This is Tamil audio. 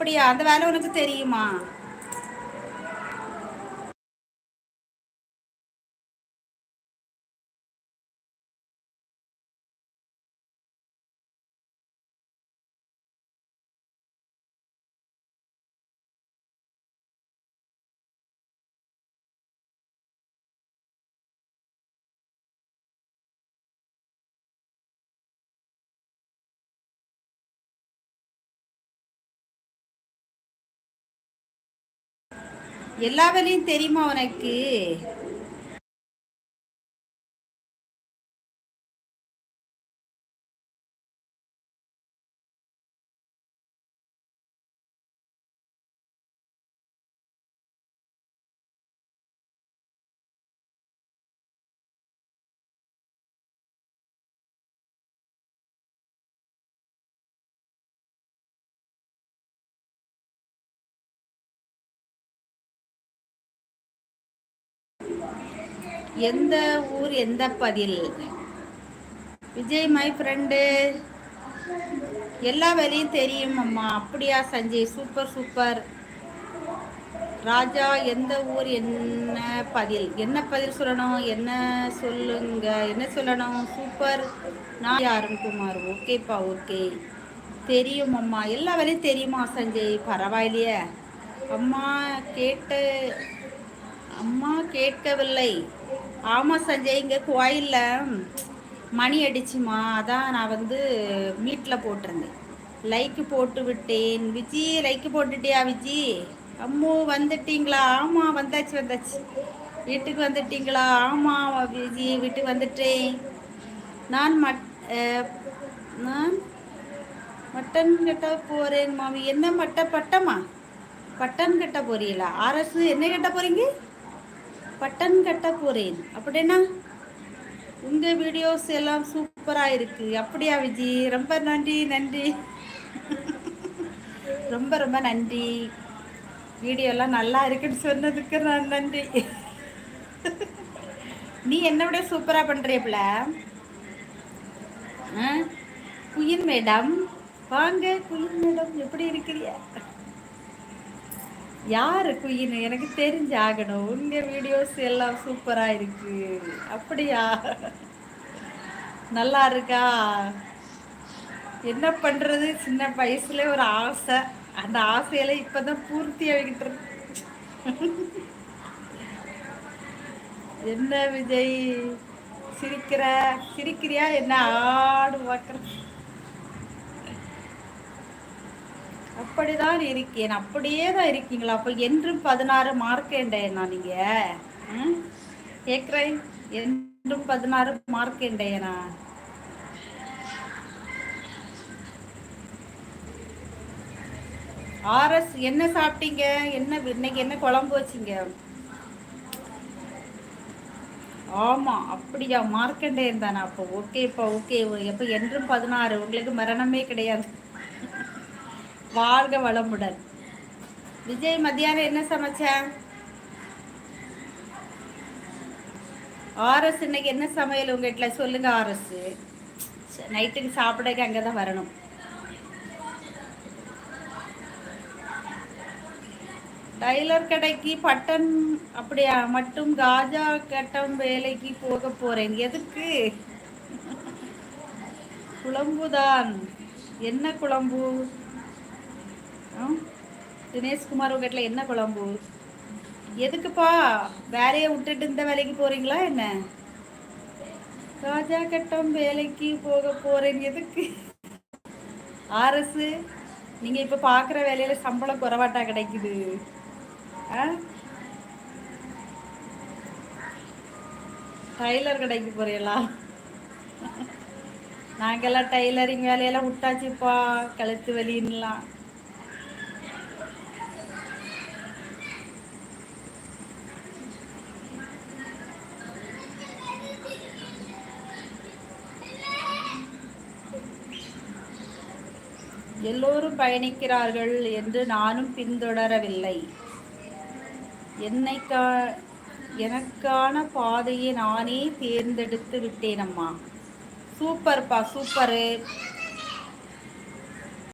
அப்படியா? அந்த வேலை உனக்கு தெரியுமா? எல்லா வேலையும் தெரியுமா உனக்கு? எந்த ஊர் எந்த பதில்? விஜய் மை ஃப்ரெண்டு எல்லா வேலையும் தெரியும் அம்மா. அப்படியா சஞ்சய்? சூப்பர் சூப்பர் ராஜா எந்த ஊர் என்ன பதில்? என்ன பதில் சொல்லணும்? என்ன சொல்லுங்க? என்ன சொல்லணும்? சூப்பர் நான் அருண்குமார் ஓகேப்பா ஓகே தெரியும் அம்மா. எல்லா வேலையும் தெரியுமா சஞ்சய்? பரவாயில்லையே. அம்மா கேட்டு அம்மா கேட்கவில்லை. ஆமாம் சஞ்சய் இங்கே கோயிலில் மணி அடிச்சுமா? அதான் நான் வந்து மீட்டில் போட்டிருந்தேன். லைக்கு போட்டு விட்டேன். விஜி லைக்கு போட்டுட்டியா விஜி? அம்மு வந்துட்டீங்களா? ஆமாம் வந்தாச்சு வந்தாச்சு. வீட்டுக்கு வந்துட்டீங்களா? ஆமாம் விஜி வீட்டுக்கு வந்துட்டேன். நான் மட் நான் மட்டன் கட்ட போகிறேன் மாமி. என்ன மட்ட பட்டமா? பட்டன் கட்ட போறீங்களா? அரசு என்ன கட்ட போகிறீங்க பட்டன் கட்ட போகிறேன் அப்படின்னா உங்கள் வீடியோஸ் எல்லாம் சூப்பராக இருக்கு. அப்படியா விஜி? ரொம்ப நன்றி நன்றி. ரொம்ப ரொம்ப நன்றி. வீடியோலாம் நல்லா இருக்குன்னு சொன்னதுக்கு நான் நன்றி. நீ என்ன விட சூப்பராக பண்ணுறியப்பில குயின் மேடம். வாங்க குயின் மேடம் எப்படி இருக்கிறியா யாரு குயின் எனக்கு தெரிஞ்சு ஆகணும். உங்க வீடியோஸ் எல்லாம் சூப்பரா இருக்கு. அப்படியா? நல்லா இருக்கா? என்ன பண்றது? சின்ன வயசுல ஒரு ஆசை. அந்த ஆசையில இப்பதான் பூர்த்தி ஆகிக்கிட்டு இருக்கு. என்ன விஜய்? சிரிக்கிற? சிரிக்கிறியா? என்ன ஆடு பார்க்குற? அப்படிதான் இருக்கேன். அப்படியே தான் இருக்கீங்களா? அப்போ என்றும் பதினாறு மார்க்கேண்டேனா நீங்க? கேட்குறேன் என்றும் பதினாறு மார்க்கேண்டேனா ஆர்எஸ் என்ன சாப்பிட்டீங்க? என்ன இன்னைக்கு என்ன குழம்பு வச்சிங்க? ஆமா அப்படியா மார்க்கண்டே இருந்தானா அப்போ இப்போ ஓகே எப்போ என்றும் பதினாறு. உங்களுக்கு மரணமே கிடையாது. வாழ்க வளமுடன். விஜய் மத்தியானம் என்ன சமைச்ச? ஆர்எஸ் இன்னைக்கு என்ன சமையல் உங்க வீட்டில் சொல்லுங்க ஆர்எஸ். நைட்டுக்கு சாப்பிடக்கு அங்கே தான் வரணும். டைலர் கடைக்கு பட்டன் அப்படியா? மட்டும் காஜா கட்டம் வேலைக்கு போக போறேன். எதுக்கு? குழம்புதான். என்ன குழம்பு? தினேஷ்குமார் வீட்டில் என்ன குழம்பு? எதுக்குப்பா? வேலையை விட்டுட்டு இந்த வேலைக்கு போகிறீங்களா என்ன? ராஜா கட்டம் வேலைக்கு போக போகிறேன் எதுக்கு? ஆர்எஸ்ஸு நீங்கள் இப்போ பார்க்குற வேலையில் சம்பளம் குறைவாட்டா கிடைக்குது. ஆ? டைலர் கடைக்கு போகிறீங்களா நாங்கள்லாம் டைலரிங் வேலையெல்லாம் விட்டாச்சுப்பா. கழுத்து வலின்லாம் எல்லோரும் பயணிக்கிறார்கள் என்று நானும் பின்தொடரவில்லை. என்னைக்கா எனக்கான பாதையை நானே தேர்ந்தெடுத்து விட்டேன் அம்மா சூப்பர்ப்பா சூப்பரு.